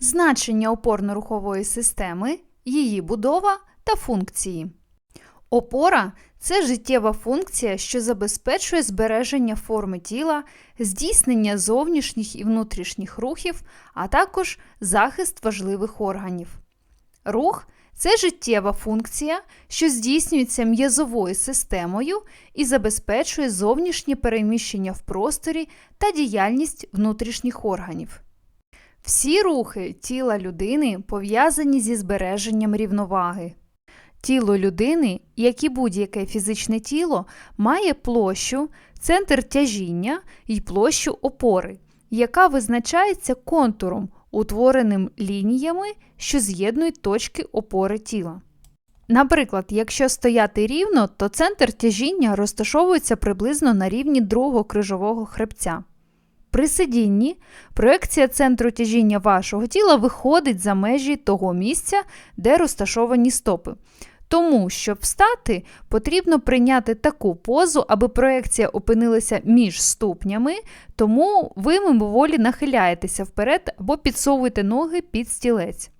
Значення опорно-рухової системи, її будова та функції. Опора це життєва функція, що забезпечує збереження форми тіла, здійснення зовнішніх і внутрішніх рухів, а також захист важливих органів. Рух це життєва функція, що здійснюється м'язовою системою і забезпечує зовнішнє переміщення в просторі та діяльність внутрішніх органів. Всі рухи тіла людини пов'язані зі збереженням рівноваги. Тіло людини, як і будь-яке фізичне тіло, має площу, центр тяжіння і площу опори, яка визначається контуром, утвореним лініями, що з'єднують точки опори тіла. Наприклад, якщо стояти рівно, то центр тяжіння розташовується приблизно на рівні другого крижового хребця. При сидінні проекція центру тяжіння вашого тіла виходить за межі того місця, де розташовані стопи. Тому, щоб встати, потрібно прийняти таку позу, аби проекція опинилася між ступнями, тому ви мимоволі нахиляєтеся вперед або підсовуєте ноги під стілець.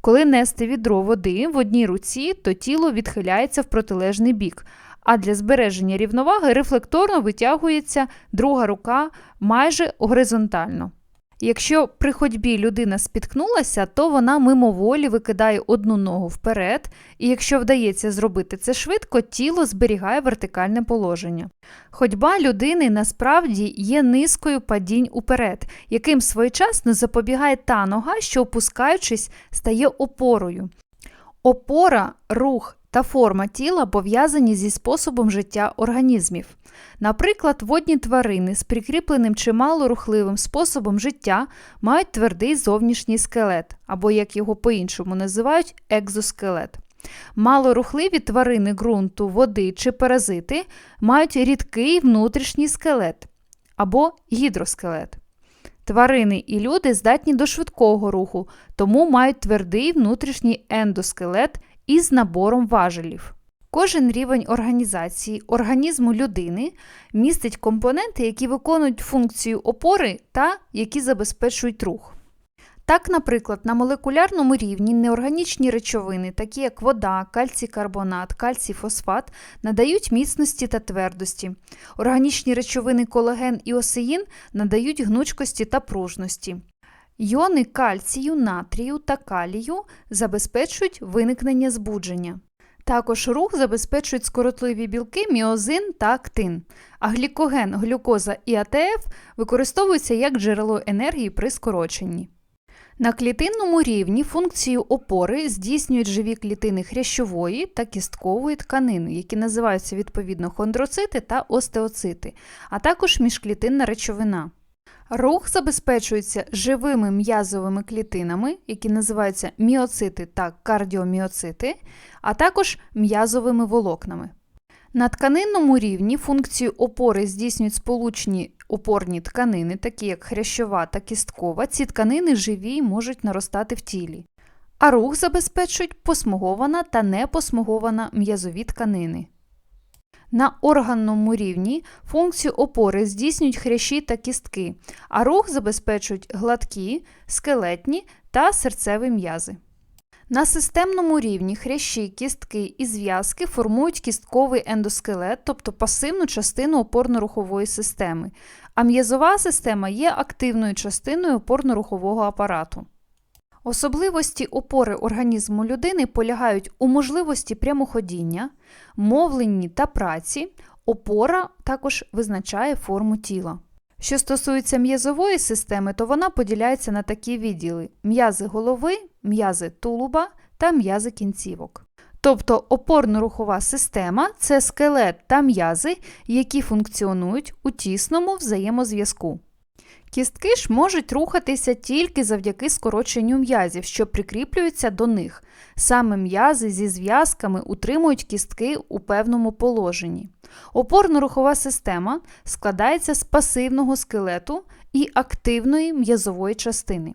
Коли нести відро води в одній руці, то тіло відхиляється в протилежний бік, а для збереження рівноваги рефлекторно витягується друга рука майже горизонтально. Якщо при ходьбі людина спіткнулася, то вона мимоволі викидає одну ногу вперед, і якщо вдається зробити це швидко, тіло зберігає вертикальне положення. Ходьба людини насправді є низкою падінь уперед, яким своєчасно запобігає та нога, що опускаючись, стає опорою. Опора, рух та форма тіла пов'язані зі способом життя організмів. Наприклад, водні тварини з прикріпленим чи малорухливим способом життя мають твердий зовнішній скелет, або, як його по-іншому називають, екзоскелет. Малорухливі тварини ґрунту, води чи паразити мають рідкий внутрішній скелет або гідроскелет. Тварини і люди здатні до швидкого руху, тому мають твердий внутрішній ендоскелет із набором важелів. Кожен рівень організації організму людини містить компоненти, які виконують функцію опори та які забезпечують рух. Так, наприклад, на молекулярному рівні неорганічні речовини, такі як вода, кальцій-карбонат, кальцій-фосфат, надають міцності та твердості. Органічні речовини колаген і осеїн надають гнучкості та пружності. Йони кальцію, натрію та калію забезпечують виникнення збудження. Також рух забезпечують скоротливі білки міозин та актин, а глікоген, глюкоза і АТФ використовуються як джерело енергії при скороченні. На клітинному рівні функцію опори здійснюють живі клітини хрящової та кісткової тканини, які називаються відповідно хондроцити та остеоцити, а також міжклітинна речовина. Рух забезпечується живими м'язовими клітинами, які називаються міоцити та кардіоміоцити, а також м'язовими волокнами. На тканинному рівні функцію опори здійснюють сполучні опорні тканини, такі як хрящова та кісткова. Ці тканини живі й можуть наростати в тілі. А рух забезпечують посмугована та непосмугована м'язові тканини. На органному рівні функцію опори здійснюють хрящі та кістки, а рух забезпечують гладкі, скелетні та серцеві м'язи. На системному рівні хрящі, кістки і зв'язки формують кістковий ендоскелет, тобто пасивну частину опорно-рухової системи, а м'язова система є активною частиною опорно-рухового апарату. Особливості опори організму людини полягають у можливості прямоходіння, мовленні та праці. Опора також визначає форму тіла. Що стосується м'язової системи, то вона поділяється на такі відділи: м'язи голови, м'язи тулуба та м'язи кінцівок. Тобто опорно-рухова система це скелет та м'язи, які функціонують у тісному взаємозв'язку. Кістки ж можуть рухатися тільки завдяки скороченню м'язів, що прикріплюються до них. Саме м'язи зі зв'язками утримують кістки у певному положенні. Опорно-рухова система складається з пасивного скелету і активної м'язової частини.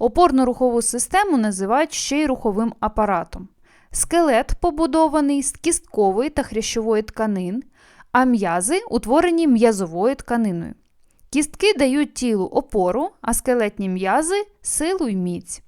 Опорно-рухову систему називають ще й руховим апаратом. Скелет побудований з кісткової та хрящової тканин, а м'язи утворені м'язовою тканиною. Кістки дають тілу опору, а скелетні м'язи силу й міць.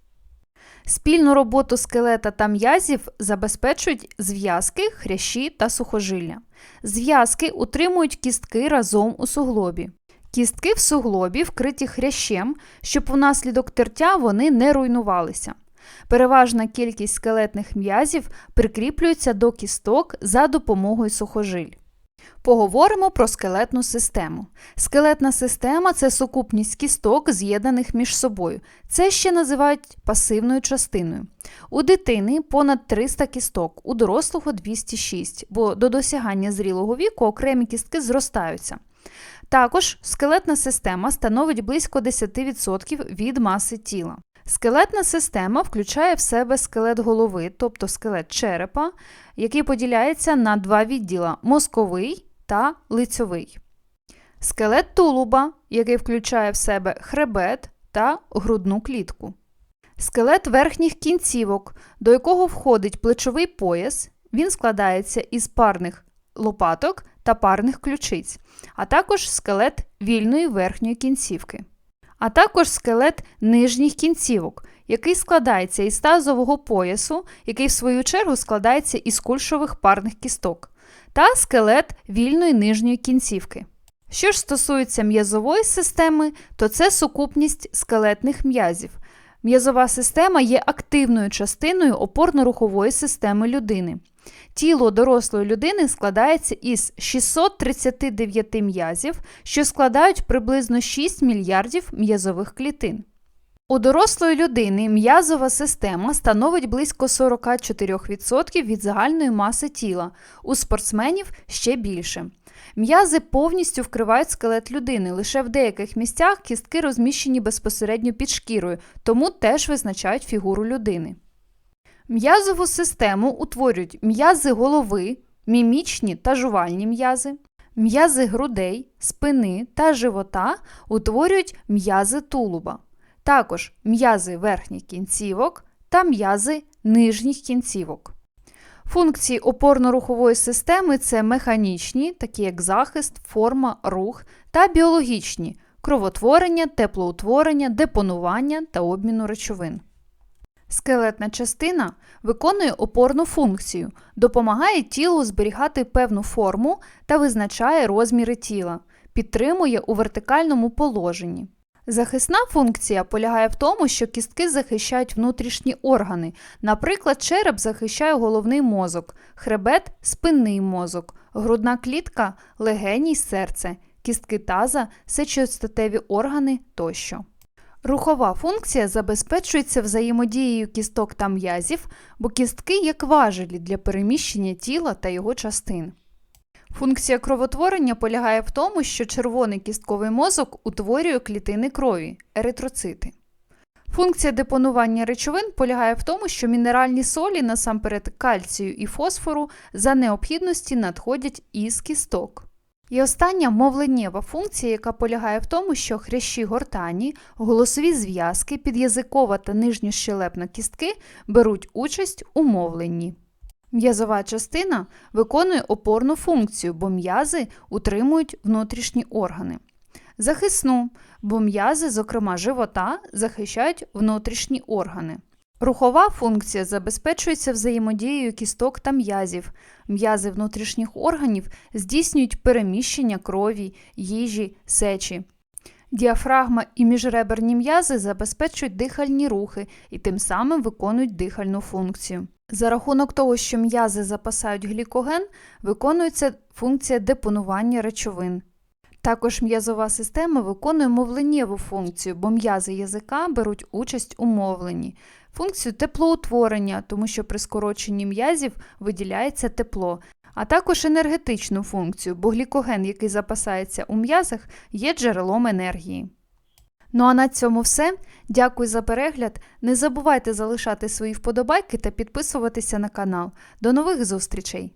Спільну роботу скелета та м'язів забезпечують зв'язки, хрящі та сухожилля. Зв'язки утримують кістки разом у суглобі. Кістки в суглобі вкриті хрящем, щоб внаслідок тертя вони не руйнувалися. Переважна кількість скелетних м'язів прикріплюється до кісток за допомогою сухожиль. Поговоримо про скелетну систему. Скелетна система це сукупність кісток, з'єднаних між собою. Це ще називають пасивною частиною. У дитини понад 300 кісток, у дорослого 206, бо до досягання зрілого віку окремі кістки зростаються. Також скелетна система становить близько 10% від маси тіла. Скелетна система включає в себе скелет голови, тобто скелет черепа, який поділяється на два відділа мозковий та лицьовий. Скелет тулуба, який включає в себе хребет та грудну клітку. Скелет верхніх кінцівок, до якого входить плечовий пояс, він складається із парних лопаток та парних ключиць, а також скелет вільної верхньої кінцівки. А також скелет нижніх кінцівок, який складається із тазового поясу, який в свою чергу складається із кульшових парних кісток, та скелет вільної нижньої кінцівки. Що ж стосується м'язової системи, то це сукупність скелетних м'язів. М'язова система є активною частиною опорно-рухової системи людини. Тіло дорослої людини складається із 639 м'язів, що складають приблизно 6 мільярдів м'язових клітин. У дорослої людини м'язова система становить близько 44% від загальної маси тіла, у спортсменів ще більше. М'язи повністю вкривають скелет людини, лише в деяких місцях кістки розміщені безпосередньо під шкірою, тому теж визначають фігуру людини. М'язову систему утворюють м'язи голови, мімічні та жувальні м'язи, м'язи грудей, спини та живота утворюють м'язи тулуба, також м'язи верхніх кінцівок та м'язи нижніх кінцівок. Функції опорно-рухової системи це механічні, такі як захист, форма, рух, та біологічні кровотворення, теплоутворення, депонування та обміну речовин. Скелетна частина виконує опорну функцію, допомагає тілу зберігати певну форму та визначає розміри тіла, підтримує у вертикальному положенні. Захисна функція полягає в тому, що кістки захищають внутрішні органи. Наприклад, череп захищає головний мозок, хребет спинний мозок, грудна клітка легені й серце, кістки таза, сечостатеві органи тощо. Рухова функція забезпечується взаємодією кісток та м'язів, бо кістки як важелі для переміщення тіла та його частин. Функція кровотворення полягає в тому, що червоний кістковий мозок утворює клітини крові еритроцити. Функція депонування речовин полягає в тому, що мінеральні солі, насамперед кальцію і фосфору, за необхідності надходять із кісток. І остання мовленнєва функція, яка полягає в тому, що хрящі гортані, голосові зв'язки, під'язикова та нижньощелепна кістки беруть участь у мовленні. М'язова частина виконує опорну функцію, бо м'язи утримують внутрішні органи. Захисну, бо м'язи, зокрема живота, захищають внутрішні органи. Рухова функція забезпечується взаємодією кісток та м'язів. М'язи внутрішніх органів здійснюють переміщення крові, їжі, сечі. Діафрагма і міжреберні м'язи забезпечують дихальні рухи і тим самим виконують дихальну функцію. За рахунок того, що м'язи запасають глікоген, виконується функція депонування речовин. Також м'язова система виконує мовленнєву функцію, бо м'язи язика беруть участь у мовленні, функцію теплоутворення, тому що при скороченні м'язів виділяється тепло, а також енергетичну функцію, бо глікоген, який запасається у м'язах, є джерелом енергії. Ну а на цьому все. Дякую за перегляд. Не забувайте залишати свої вподобайки та підписуватися на канал. До нових зустрічей!